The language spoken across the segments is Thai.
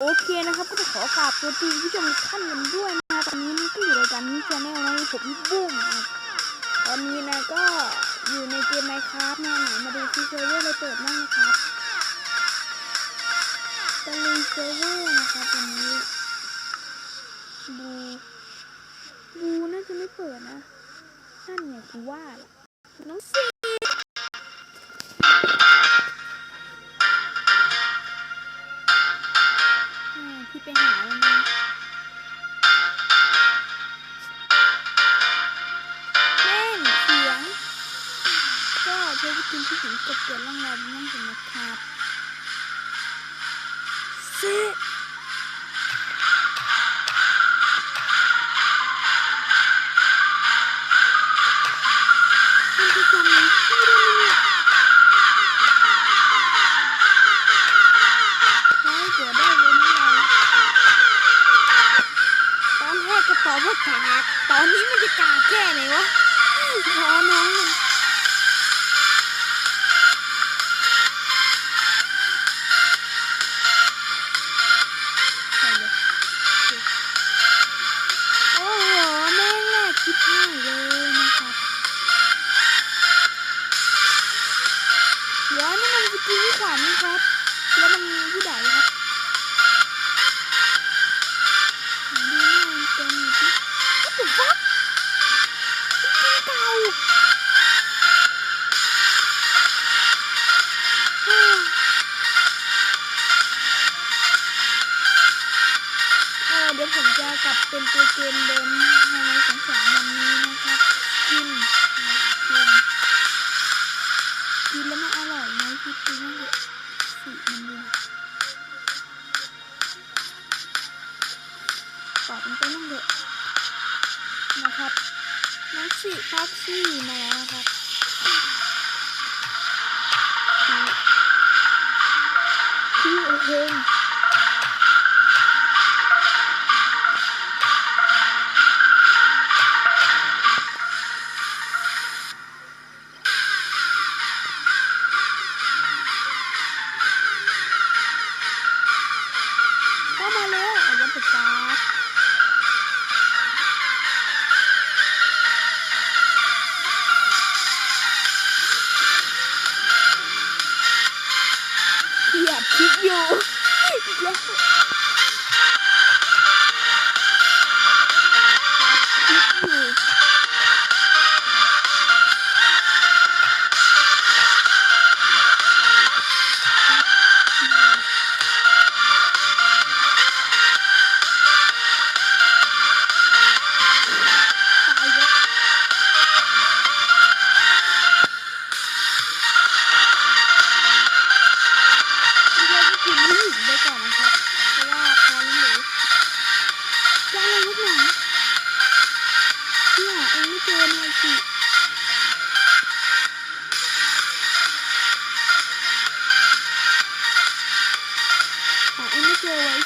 โอเคนะครับก็จะขอกราบสวัสดีผู้ชมท่านกันด้วยนะตอนนี้ก็อยู่รายการนี้ชาแนลนะผมบุ้มตอนนี้นะก็อยู่ในเกมไมค์ครับนะไหนมาดูซีเซอร์เวอร์เลยเปิดบ้างนะครับตะลุยเซิร์ฟเวอร์นะครับวันนี้บูบูน่าจะไม่เปิดนะนั่นไงกูว่าล่ะน้องซี ไปหาแล้วนะแม่งเสียง ก็ใช้วิธีที่ถึงกดเกิดร่างเรานั่นเองนะครับ คิดดูนั่นแหละสีมันดูตอบมันไปนั่งเถอะนะครับน้องสี่พักสี่มาแล้วนะครับาก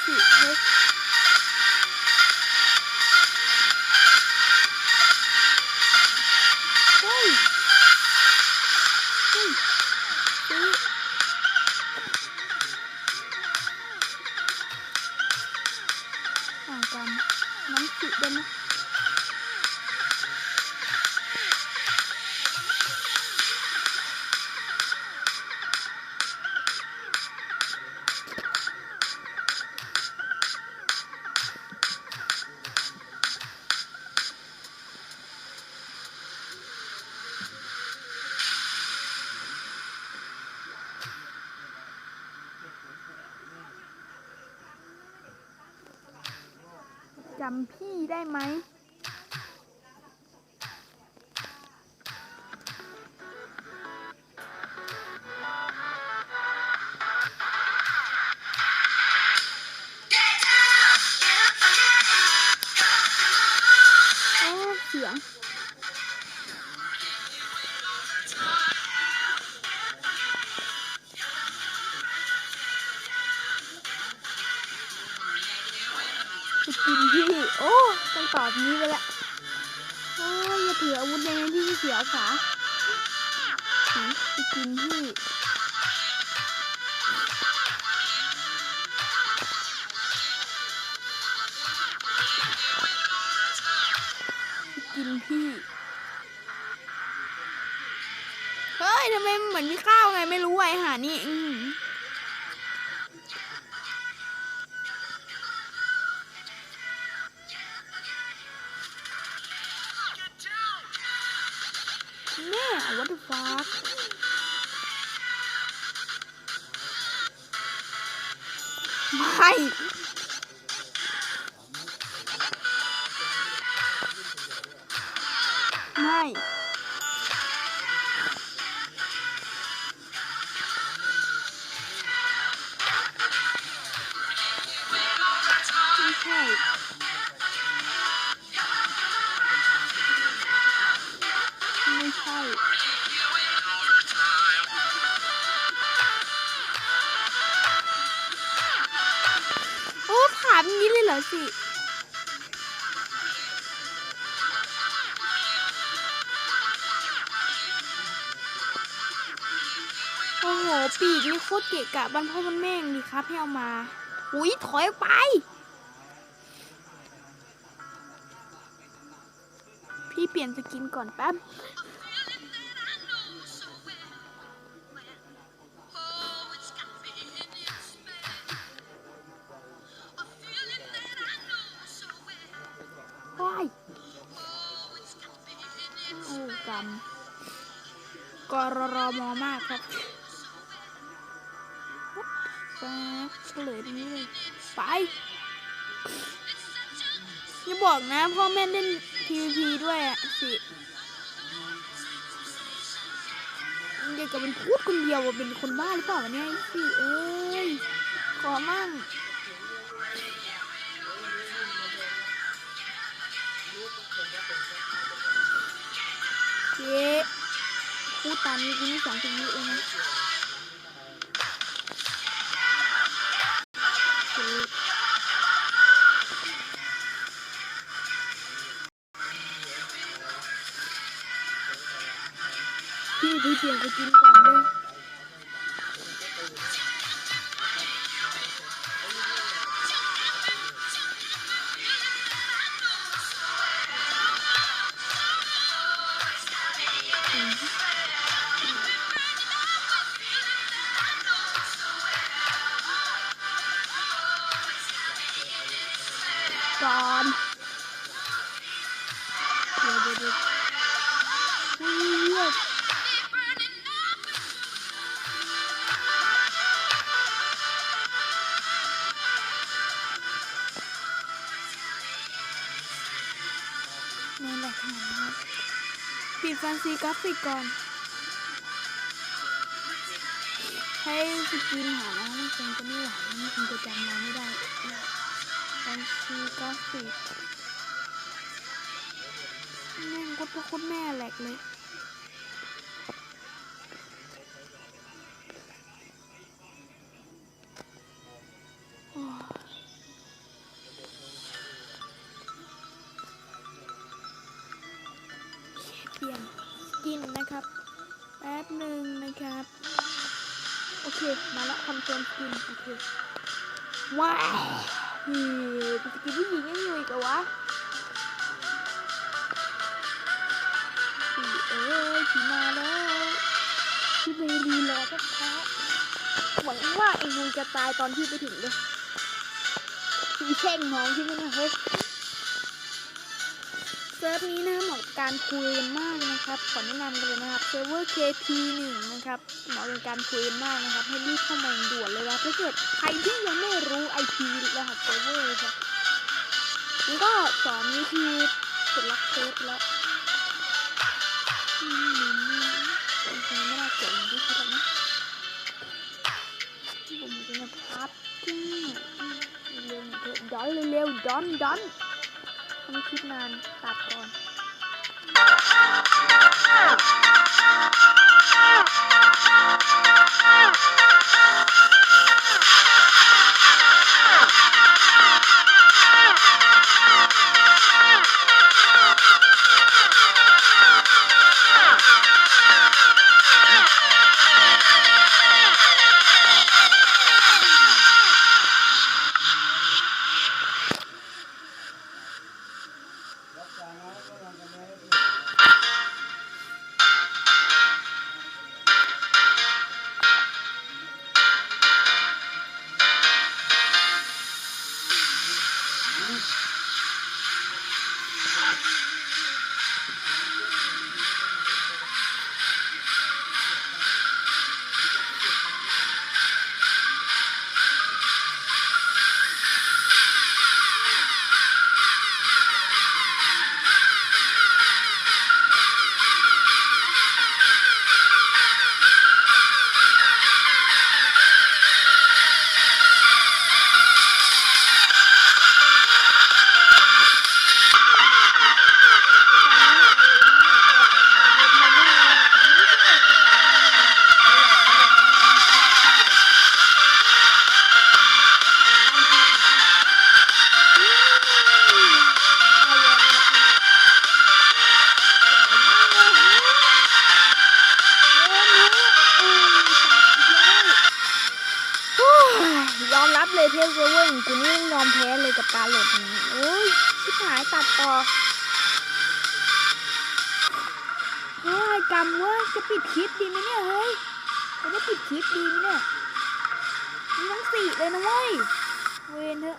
เจำพี่ได้ไหมโอ้เสียง ตอบนี้ไปละโอ้ยอย่าถืออาวุธเลยนะพี่เสียวขาไปกินพี่กินพี่ เฮ้ยทำไมเหมือนพี่ข้าวไงไม่รู้ไอ้หานี่อื อหือแม่ what the fuck ไหปีกนี่โคตรเกะกะบ้านพ่อบ้านแม่งดีครับให้เอามา อุ้ยถอยไป พี่เปลี่ยนสกินก่อนแป๊บว้ยโอ้กรรมกรรมมากครับ แป๊บเฉลยตรงนี้เลยไปอย่าบอกนะพ่อแม่เล่น PVP ด้วยอะสิเด็กกับเป็นพูดคนเดียวว่าเป็นคนบ้าหรือเปล่าวะเนี่ยสิเอ้ยขอมั่งเจ๊พูดตามนี้กูนี่สองสิบวิเอง พี่พี่เปลี่ยนไปกินก่อนเลยก่อน ปิดแฟนซีกราฟิกก่อน ให้สกินหาแล้วมันคงจะไม่ไหวมันคงจะจำเราไม่ได้แฟนซีกราฟิกแม่งโคตรโคตรแม่แหลกเลย มาละคอนเฟิร์มสกินโอเคว้าวนี่สกินผู้หญิงยังอยู่อีกเหรอวะพี่เอ้ยพี่มาแล้วพี่เมรีรอสักพักหวังว่าไอ้งูจะตายตอนที่ไปถึงเลยพี่แช่งน้องที่ไม่นะเฮ้ย เซิร์ฟนี้นะเหมาะกับการคุยกันมากนะครับขอแนะนำกันเลยนะครับเซิร์ฟเวอร์ KP1 นะครับเหมาะกับการคุยกันมากนะครับ ให้รีบเข้ามาด่วนเลยนะถ้าเกิดใครที่ยังไม่รู้ IP รหัสเซิร์ฟเวอร์ครับมันก็สอนวิธีกดล็อกเซิร์ฟแล้วอืมจริงๆไม่น่าเกี่ยวอย่างที่คิดหรอกนะผมจะมาพับที่เร็วเถอะดอนเร็วๆดอนดอน ไม่คิดนานตัดก่อนอ ทียเซิร์เวอร์อย่างกูนี่ยอมแพ้เลยกับการโหลดนี้โอ้ยชิบหายตัดต่อเฮ้ยกำเว้ยจะปิดคลิปดีไหมเนี่ยเฮ้ยจะได้ปิดคลิปดีไหมเนี่ยมีทั้งสี่เลยนะเว้ยเวนเถอะ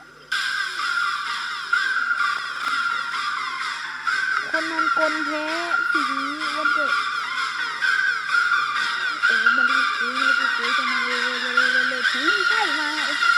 คนมันกลแพ้สิ่งนี้วันเกิดเออมันรีบคุยรีบคุยจะมาเร็วเร็วเร็วเร็วเร็วเร็วคุยใช่มาเอ้ยอื